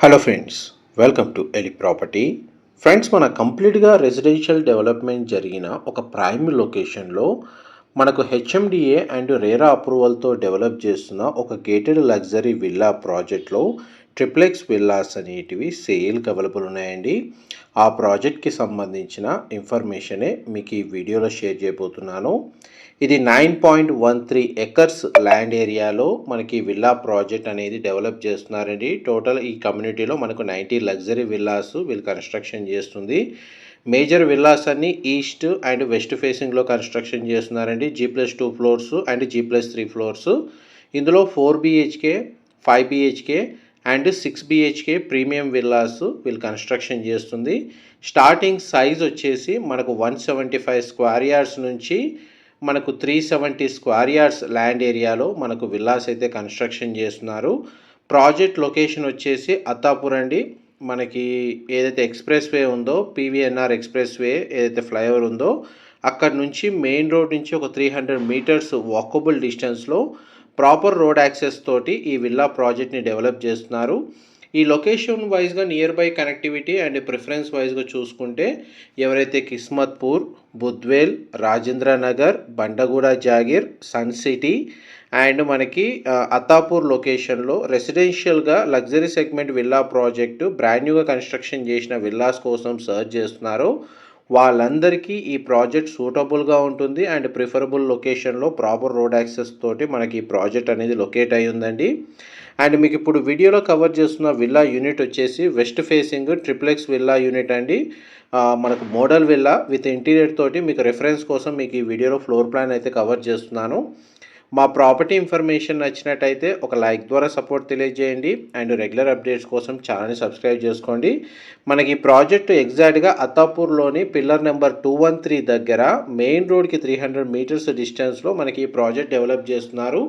Hello friends welcome to Eli property friends మన కంప్లీట్గా residential development జరిగిన ఒక ప్రైమ్ లొకేషన్లో మనకు హెచ్ఎండిఏ అండ్ రేరా అప్రూవల్తో డెవలప్ చేస్తున్న ఒక గేటెడ్ లగ్జరీ విల్లా ప్రాజెక్ట్లో ట్రిప్లెక్స్ విల్లాస్ అనేటివి సేల్కి అవైలబుల్ ఉన్నాయండి. ఆ ప్రాజెక్ట్కి సంబంధించిన ఇన్ఫర్మేషనే మీకు ఈ వీడియోలో షేర్ చేయబోతున్నాను. ఇది nine point one three acres land ఏరియాలో మనకి విల్లా ప్రాజెక్ట్ అనేది డెవలప్ చేస్తున్నారండి. టోటల్ ఈ కమ్యూనిటీలో మనకు నైంటీ లగ్జరీ విల్లాస్ వీళ్ళు కన్స్ట్రక్షన్ చేస్తుంది. మేజర్ విల్లాస్ అన్ని ఈస్ట్ అండ్ వెస్ట్ ఫేసింగ్లో కన్స్ట్రక్షన్ చేస్తున్నారండి. G plus two floors and G plus three floors. ఇందులో four BHK five BHK and six BHK premium villas వీళ్ళు కన్స్ట్రక్షన్ చేస్తుంది. స్టార్టింగ్ సైజ్ వచ్చేసి మనకు one seventy five square yards నుంచి మనకు three seventy square yards land ఏరియాలో మనకు villas అయితే కన్స్ట్రక్షన్ చేస్తున్నారు. ప్రాజెక్ట్ లొకేషన్ వచ్చేసి అత్తాపూర్ అండి. మనకి ఏదైతే ఎక్స్ప్రెస్ వే ఉందో పీవీఎన్ఆర్ ఎక్స్ప్రెస్ వే ఏదైతే ఫ్లైఓవర్ ఉందో అక్కడ నుంచి మెయిన్ రోడ్ నుంచి ఒక త్రీ హండ్రెడ్ మీటర్స్ వాకబుల్ డిస్టెన్స్లో ప్రాపర్ రోడ్ యాక్సెస్ తోటి ఈ విల్లా ప్రాజెక్ట్ని డెవలప్ చేస్తున్నారు. ఈ లొకేషన్ వైజ్గా near by connectivity and preference వైజ్గా చూసుకుంటే ఎవరైతే Kismatpur Budvel Rajendra Nagar Bandaguda Jagir Sun City and మనకి అత్తాపూర్ లొకేషన్లో రెసిడెన్షియల్గా luxury segment villa project brand న్యూగా కన్స్ట్రక్షన్ చేసిన విల్లాస్ కోసం సర్చ్ చేస్తున్నారు. వాళ్ళందరికీ ఈ ప్రాజెక్ట్ సూటబుల్గా ఉంటుంది అండ్ ప్రిఫరబుల్ లొకేషన్లో ప్రాపర్ రోడ్ యాక్సెస్ తోటి మనకి ఈ ప్రాజెక్ట్ అనేది లొకేట్ అయి ఉందండి. అండ్ మీకు ఇప్పుడు వీడియోలో కవర్ చేస్తున్న విల్లా యూనిట్ వచ్చేసి west facing triplex villa unit అండి. మనకు మోడల్ విల్లా విత్ ఇంటీరియర్ తోటి మీకు రెఫరెన్స్ కోసం మీకు ఈ వీడియోలో ఫ్లోర్ ప్లాన్ అయితే కవర్ చేస్తున్నాను. మా ప్రాపర్టీ ఇన్ఫర్మేషన్ నచ్చినట్టయితే ఒక లైక్ ద్వారా సపోర్ట్ తెలియజేయండి అండ్ రెగ్యులర్ అప్డేట్స్ కోసం ఛానల్ని సబ్స్క్రైబ్ చేసుకోండి. మనకి ఈ ప్రాజెక్టు ఎగ్జాక్ట్గా అత్తాపూర్లోని pillar number two one three దగ్గర మెయిన్ రోడ్కి త్రీ హండ్రెడ్ మీటర్స్ డిస్టెన్స్లో మనకి ఈ ప్రాజెక్ట్ డెవలప్ చేస్తున్నారు.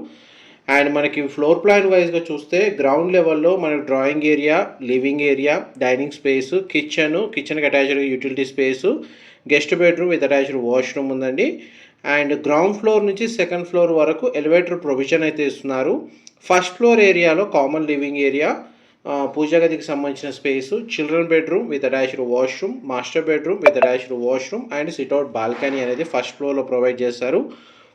అండ్ మనకి ఫ్లోర్ ప్లాన్ వైజ్గా చూస్తే గ్రౌండ్ లెవెల్లో మనకి drawing area living area dining space kitchen కిచెన్కి attached utility space guest bedroom with attached washroom ఉందండి. అండ్ గ్రౌండ్ ఫ్లోర్ నుంచి సెకండ్ ఫ్లోర్ వరకు ఎలివేటర్ ప్రొవిజన్ అయితే ఇస్తున్నారు. ఫస్ట్ ఫ్లోర్ ఏరియాలో కామన్ లివింగ్ ఏరియా పూజా గదికి సంబంధించిన space children bedroom with attached washroom master bedroom with attached washroom and sit out balcony అనేది first ఫ్లోర్లో ప్రొవైడ్ చేస్తారు.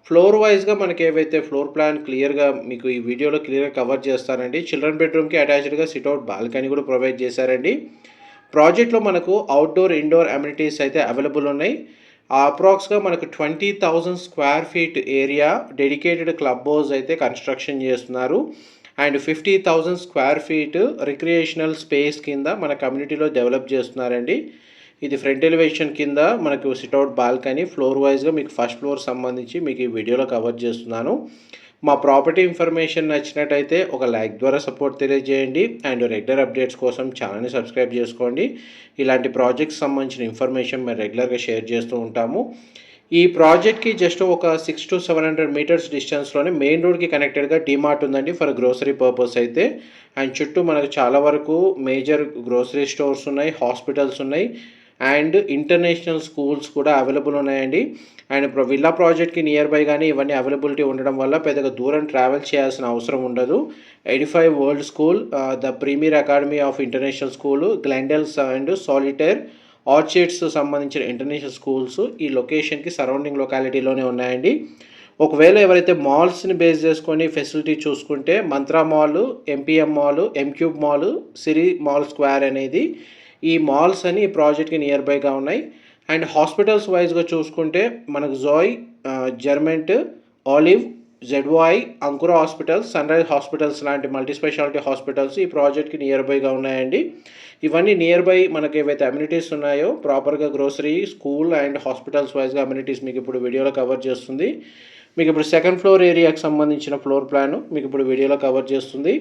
ఫ్లోర్ వైజ్గా మనకి ఏవైతే ఫ్లోర్ ప్లాన్ క్లియర్గా మీకు ఈ వీడియోలో క్లియర్గా కవర్ చేస్తారండి చిల్డ్రన్ బెడ్రూమ్కి అటాచ్డ్గా సిట్అవుట్ బాల్కనీ కూడా ప్రొవైడ్ చేశారండి. ప్రాజెక్ట్లో మనకు అవుట్డోర్ ఇండోర్ అమ్యూనిటీస్ అయితే అవైలబుల్ ఉన్నాయి. అప్రాక్స్గా మనకు twenty thousand square feet area dedicated club house అయితే కన్స్ట్రక్షన్ చేస్తున్నారు. And fifty thousand square feet recreational space కింద మన కమ్యూనిటీలో డెవలప్ చేస్తున్నారండి. ఇది ఫ్రంట్ ఎలివేషన్ కింద మనకు సిట్అవుట్ బాల్కనీ ఫ్లోర్ వైజ్గా మీకు ఫస్ట్ ఫ్లోర్ సంబంధించి మీకు ఈ వీడియోలో కవర్ చేస్తున్నాను. మా ప్రాపర్టీ ఇన్ఫర్మేషన్ నచ్చినట్టయితే ఒక లైక్ ద్వారా సపోర్ట్ తెలియజేయండి. అండ్ రెగ్యులర్ అప్డేట్స్ కోసం ఛానల్ని సబ్స్క్రైబ్ చేసుకోండి. ఇలాంటి ప్రాజెక్ట్స్ సంబంధించిన ఇన్ఫర్మేషన్ మేము రెగ్యులర్గా షేర్ చేస్తూ ఉంటాము. ఈ ప్రాజెక్ట్కి జస్ట్ ఒక six to seven hundred meters డిస్టెన్స్లోనే main రోడ్కి కనెక్టెడ్గా డిమార్ట్ ఉందండి ఫర్ గ్రోసరీ పర్పస్ అయితే. అండ్ చుట్టూ మనకు చాలా వరకు మేజర్ గ్రోసరీ స్టోర్స్ ఉన్నాయి హాస్పిటల్స్ ఉన్నాయి. అండ్ ఇంటర్నేషనల్ స్కూల్స్ కూడా అవైలబుల్ ఉన్నాయండి. అండ్ ఇప్పుడు విల్లా ప్రాజెక్ట్కి నియర్ బై కానీ ఇవన్నీ అవైలబిలిటీ ఉండడం వల్ల పెద్దగా దూరం ట్రావెల్ చేయాల్సిన అవసరం ఉండదు. Eighty five world school the premier academy of international school Glendales and Solitaire Orchids సంబంధించిన ఇంటర్నేషనల్ స్కూల్స్ ఈ లొకేషన్కి సరౌండింగ్ లొకాలిటీలోనే ఉన్నాయండి. ఒకవేళ ఎవరైతే మాల్స్ని బేస్ చేసుకొని ఫెసిలిటీ చూసుకుంటే Mantra mall MPM mall M cube mall Siri mall square అనేది ఈ మాల్స్ అని ఈ ప్రాజెక్ట్కి నియర్ బైగా ఉన్నాయి. అండ్ హాస్పిటల్స్ వైజ్గా చూసుకుంటే మనకు జోయ్ జర్మెంట్ ఆలివ్ జెడ్వాయ్ Ankura hospitals sun rise hospitals లాంటి మల్టీ స్పెషాలిటీ హాస్పిటల్స్ ఈ ప్రాజెక్ట్కి నియర్ బైగా ఉన్నాయండి. ఇవన్నీ నియర్ బై మనకి ఏవైతే అమ్యూనిటీస్ ఉన్నాయో ప్రాపర్గా గ్రోసరీ స్కూల్ అండ్ హాస్పిటల్స్ వైజ్గా అమ్యూనిటీస్ మీకు ఇప్పుడు వీడియోలో కవర్ చేస్తుంది. మీకు ఇప్పుడు సెకండ్ ఫ్లోర్ ఏరియాకి సంబంధించిన ఫ్లోర్ ప్లాన్ మీకు ఇప్పుడు వీడియోలో కవర్ చేస్తుంది.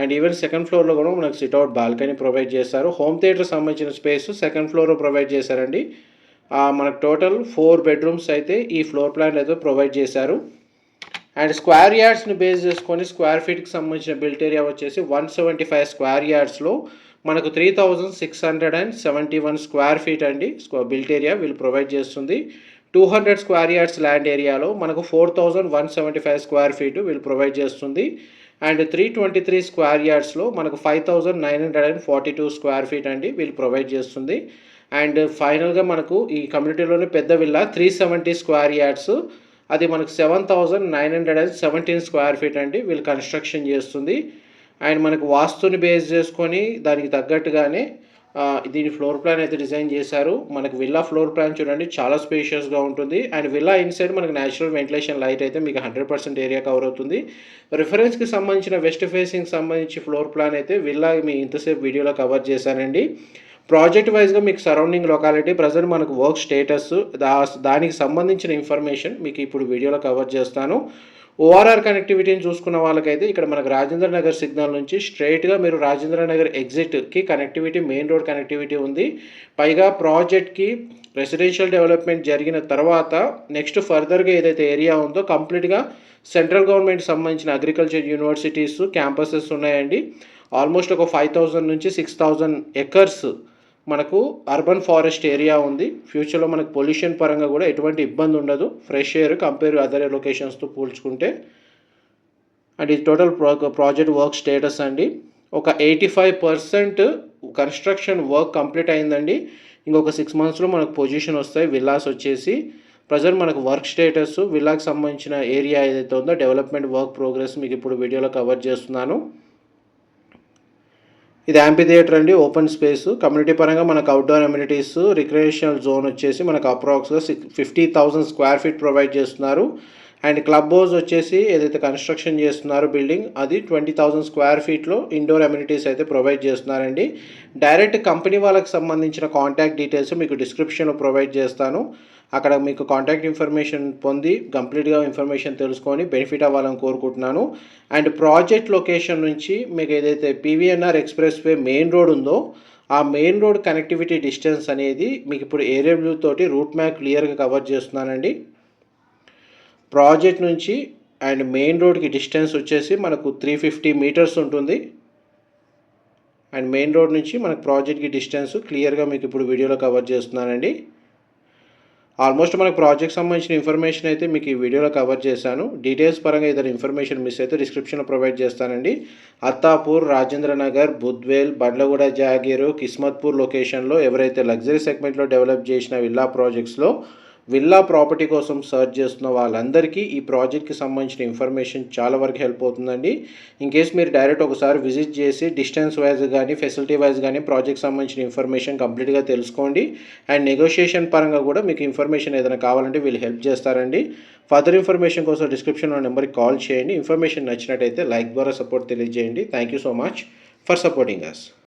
అండ్ ఈవెన్ సెకండ్ ఫ్లోర్లో కూడా మనకు సిట్అవుట్ బాల్కనీ ప్రొవైడ్ చేస్తారు. హోమ్ థియేటర్ సంబంధించిన స్పేస్ సెకండ్ ఫ్లోర్లో ప్రొవైడ్ చేశారండి. మనకు టోటల్ ఫోర్ బెడ్రూమ్స్ అయితే ఈ ఫ్లోర్ ప్లాన్ అయితే ప్రొవైడ్ చేశారు. అండ్ స్క్వేర్ యార్డ్స్ని బేస్ చేసుకొని స్క్వేర్ ఫీట్కి సంబంధించిన బిల్ట్ ఏరియా వచ్చేసి వన్ సెవెంటీ ఫైవ్ స్క్వేర్ యార్డ్స్లో మనకు three thousand six hundred and seventy one square feet అండి బిల్ట్ ఏరియా వీళ్ళు ప్రొవైడ్ చేస్తుంది. Two hundred square yards land ఏరియాలో మనకు four thousand one seventy five square feet వీళ్ళు ప్రొవైడ్ చేస్తుంది. And three twenty three square యార్డ్స్లో మనకు five thousand nine hundred and forty two square feet అండి వీళ్ళు ప్రొవైడ్ చేస్తుంది. అండ్ ఫైనల్గా మనకు ఈ కమ్యూనిటీలోనే పెద్ద villa three seventy square yards అది మనకు seven thousand nine hundred and seventeen square feet అండి వీళ్ళు కన్స్ట్రక్షన్ చేస్తుంది. అండ్ మనకు వాస్తుని బేస్ చేసుకొని దానికి తగ్గట్టుగానే దీని ఫ్లోర్ ప్లాన్ అయితే డిజైన్ చేశారు. మనకు విల్లా ఫ్లోర్ ప్లాన్ చూడండి చాలా స్పేషియస్గా ఉంటుంది. అండ్ విల్లా ఇన్సైడ్ మనకు న్యాచురల్ వెంటిలేషన్ లైట్ అయితే మీకు హండ్రెడ్ పర్సెంట్ ఏరియా కవర్ అవుతుంది. రిఫరెన్స్కి సంబంధించిన వెస్ట్ ఫేసింగ్ సంబంధించి ఫ్లోర్ ప్లాన్ అయితే విల్లా మీ ఇంతసేపు వీడియోలో కవర్ చేశానండి. ప్రాజెక్ట్ వైజ్గా మీకు సరౌండింగ్ లొకాలిటీ ప్రజెంట్ మనకు వర్క్ స్టేటస్ దా దానికి సంబంధించిన ఇన్ఫర్మేషన్ మీకు ఇప్పుడు వీడియోలో కవర్ చేస్తాను. ఓఆర్ఆర్ కనెక్టివిటీని చూసుకున్న వాళ్ళకైతే ఇక్కడ మనకు రాజేంద్ర నగర్ సిగ్నల్ నుంచి స్ట్రైట్గా మీరు రాజేంద్ర నగర్ ఎగ్జిట్కి కనెక్టివిటీ మెయిన్ రోడ్ కనెక్టివిటీ ఉంది. పైగా ప్రాజెక్ట్కి రెసిడెన్షియల్ డెవలప్మెంట్ జరిగిన తర్వాత నెక్స్ట్ ఫర్దర్గా ఏదైతే ఏరియా ఉందో కంప్లీట్గా సెంట్రల్ గవర్నమెంట్ సంబంధించిన అగ్రికల్చర్ యూనివర్సిటీస్ క్యాంపసెస్ ఉన్నాయండి. ఆల్మోస్ట్ ఒక ఫైవ్ థౌజండ్ నుంచి సిక్స్ థౌజండ్ ఎకర్స్ మనకు అర్బన్ ఫారెస్ట్ ఏరియా ఉంది. ఫ్యూచర్లో మనకు పొల్యూషన్ పరంగా కూడా ఎటువంటి ఇబ్బంది ఉండదు. ఫ్రెష్ ఎయిర్ కంపేర్ అదర్ లొకేషన్స్తో పోల్చుకుంటే. అండ్ ఇది టోటల్ ప్రాజెక్ట్ వర్క్ స్టేటస్ అండి. ఒక eighty five percent construction work complete అయిందండి. ఇంకొక సిక్స్ మంత్స్లో మనకు పొజిషన్ వస్తాయి. విల్లాస్ వచ్చేసి ప్రజెంట్ మనకు వర్క్ స్టేటస్ విల్లాకి సంబంధించిన ఏరియా ఏదైతే ఉందో డెవలప్మెంట్ వర్క్ ప్రోగ్రెస్ మీకు ఇప్పుడు వీడియోలో కవర్ చేస్తున్నాను. ఇది యాంపీ థియేటర్ అండి ఓపెన్ స్పేస్ కమ్యూనిటీ పరంగా మనకు అవుట్డోర్ అమ్యూనిటీస్ రిక్రియేషనల్ జోన్ వచ్చేసి మనకు అప్రాక్స్గా six fifty thousand square feet provide చేస్తున్నారు. అండ్ క్లబ్ హౌస్ వచ్చేసి ఏదైతే కన్స్ట్రక్షన్ చేస్తున్నారో బిల్డింగ్ అది ట్వంటీ థౌసండ్ స్క్వేర్ ఫీట్లో ఇండోర్ అమ్యూనిటీస్ అయితే ప్రొవైడ్ చేస్తున్నారండి. డైరెక్ట్ కంపెనీ వాళ్ళకి సంబంధించిన కాంటాక్ట్ డీటెయిల్స్ మీకు డిస్క్రిప్షన్లో ప్రొవైడ్ చేస్తాను. అక్కడ మీకు కాంటాక్ట్ ఇన్ఫర్మేషన్ పొంది కంప్లీట్గా ఇన్ఫర్మేషన్ తెలుసుకొని బెనిఫిట్ అవ్వాలని కోరుకుంటున్నాను. అండ్ ప్రాజెక్ట్ లొకేషన్ నుంచి మీకు ఏదైతే PVNR expressway main road ఉందో ఆ మెయిన్ రోడ్ కనెక్టివిటీ డిస్టెన్స్ అనేది మీకు ఇప్పుడు ఏరియా వ్యూ తోటి రూట్ మ్యాప్ క్లియర్గా కవర్ చేస్తున్నానండి. ప్రాజెక్ట్ నుంచి అండ్ మెయిన్ రోడ్కి డిస్టెన్స్ వచ్చేసి మనకు త్రీ ఫిఫ్టీ మీటర్స్ ఉంటుంది. అండ్ మెయిన్ రోడ్ నుంచి మనకు ప్రాజెక్ట్కి డిస్టెన్స్ క్లియర్గా మీకు ఇప్పుడు వీడియోలో కవర్ చేస్తున్నానండి. ఆల్మోస్ట్ మనకు ప్రాజెక్ట్ సంబంధించిన ఇన్ఫర్మేషన్ అయితే మీకు ఈ వీడియోలో కవర్ చేశాను. డీటెయిల్స్ పరంగా ఏదైనా ఇన్ఫర్మేషన్ మిస్ అయితే డిస్క్రిప్షన్లో ప్రొవైడ్ చేస్తానండి. అత్తాపూర్ రాజేంద్ర నగర్ బుద్వేల్ బండ్లగూడ జాగీరు కిస్మత్పూర్ లొకేషన్లో ఎవరైతే లగ్జరీ సెగ్మెంట్లో డెవలప్ చేసిన విల్లా ప్రాజెక్ట్స్లో విల్లా ప్రాపర్టీ కోసం సర్చ్ చేస్తున్న వాళ్ళందరికీ ఈ ప్రాజెక్ట్కి సంబంధించిన ఇన్ఫర్మేషన్ చాలా వరకు హెల్ప్ అవుతుందండి. ఇన్ కేస్ మీరు డైరెక్ట్ ఒకసారి విజిట్ చేసి డిస్టెన్స్ వైజ్ కానీ ఫెసిలిటీ వైజ్ కానీ ప్రాజెక్ట్ సంబంధించిన ఇన్ఫర్మేషన్ కంప్లీట్గా తెలుసుకోండి. అండ్ నెగోషియేషన్ పరంగా కూడా మీకు ఇన్ఫర్మేషన్ ఏదైనా కావాలంటే వీళ్ళు హెల్ప్ చేస్తారండి. ఫర్దర్ ఇన్ఫర్మేషన్ కోసం డిస్క్రిప్షన్లో నెంబర్కి కాల్ చేయండి. ఇన్ఫర్మేషన్ నచ్చినట్టయితే లైక్ ద్వారా సపోర్ట్ తెలియజేయండి. Thank you so much for supporting us.